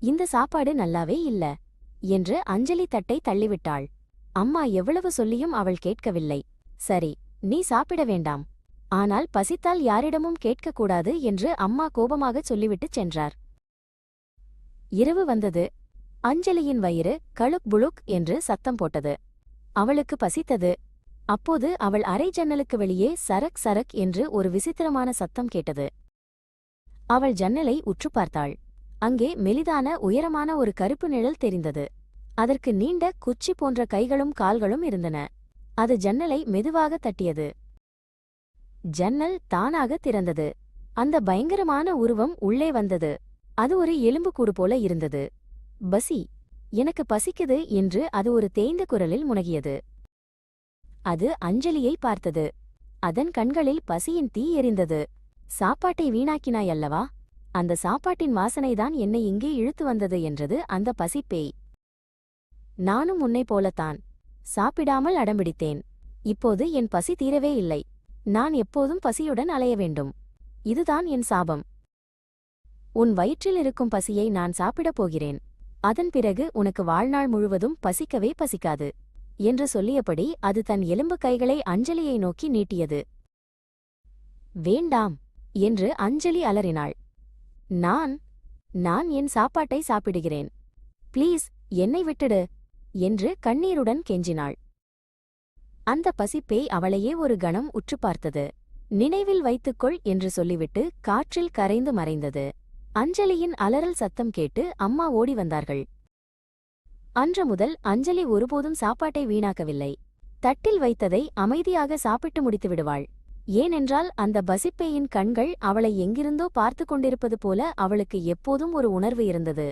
இந்த சாப்பாடு நல்லாவே இல்ல என்று அஞ்சலி தட்டை தள்ளிவிட்டாள். அம்மா எவ்வளவு சொல்லியும் அவள் கேட்கவில்லை. சரி நீ சாப்பிட வேண்டாம். ஆனால் பசித்தால் யாரிடமும் கேட்கக்கூடாது என்று அம்மா கோபமாகச் சொல்லிவிட்டுச் சென்றார். இரவு வந்தது. அஞ்சலியின் வயிறு கழுக் புழுக் என்று சத்தம் போட்டது. அவளுக்கு பசித்தது. அப்போது அவள் அரை ஜன்னலுக்கு வெளியே சரக் சரக் என்று ஒரு விசித்திரமான சத்தம் கேட்டது. அவள் ஜன்னலை உற்று பார்த்தாள். அங்கே மெலிதான உயரமான ஒரு கருப்பு நிழல் தெரிந்தது. அதற்கு நீண்ட குச்சி போன்ற கைகளும் கால்களும் இருந்தன. அது ஜன்னலை மெதுவாக தட்டியது. ஜன்னல் தானாக திறந்தது. அந்த பயங்கரமான உருவம் உள்ளே வந்தது. அது ஒரு எலும்புக்கூடு போல இருந்தது. பசி எனக்கு பசிக்குது என்று அது ஒரு தேய்ந்த குரலில் முனகியது. அது அஞ்சலியை பார்த்தது. அதன் கண்களில் பசியின் தீ எரிந்தது. சாப்பாட்டை வீணாக்கினாய் அல்லவா? அந்த சாப்பாட்டின் வாசனைதான் என்னை இங்கே இழுத்து வந்தது என்றது அந்த பசிப்பேய் நானும் உன்னைப் போலத்தான். சாப்பிடாமல் அடம்பிடித்தேன். இப்போது என் பசி தீரவே இல்லை. நான் எப்போதும் பசியுடன் அலைய வேண்டும். இதுதான் என் சாபம். உன் வயிற்றில் இருக்கும் பசியை நான் சாப்பிடப் போகிறேன். அதன் பிறகு உனக்கு வாழ்நாள் முழுவதும் பசிக்கவே பசிக்காது. என்று சொல்லியபடி அது தன் எலும்பு கைகளை அஞ்சலியை நோக்கி நீட்டியது. வேண்டாம். என்று அஞ்சலி அலறினாள். நான் நான் என் சாப்பாட்டை சாப்பிடுகிறேன். ப்ளீஸ் என்னை விட்டுடு என்று கண்ணீருடன் கெஞ்சினாள். அந்த பசிப்பேய் அவளையே ஒரு கணம் உற்று பார்த்தது. நினைவில் வைத்துக்கொள் என்று சொல்லிவிட்டு காற்றில் கரைந்து மறைந்தது. அஞ்சலியின் அலறல் சத்தம் கேட்டு அம்மா ஓடி வந்தார்கள். அன்று முதல் அஞ்சலி ஒருபோதும் சாப்பாட்டை வீணாக்கவில்லை. தட்டில் வைத்ததை அமைதியாக சாப்பிட்டு முடித்து விடுவாள் ஏனென்றால் அந்த பசிப்பேயின் கண்கள் அவளை எங்கிருந்தோ பார்த்து கொண்டிருப்பது போல அவளுக்கு எப்போதும் ஒரு உணர்வு இருந்தது.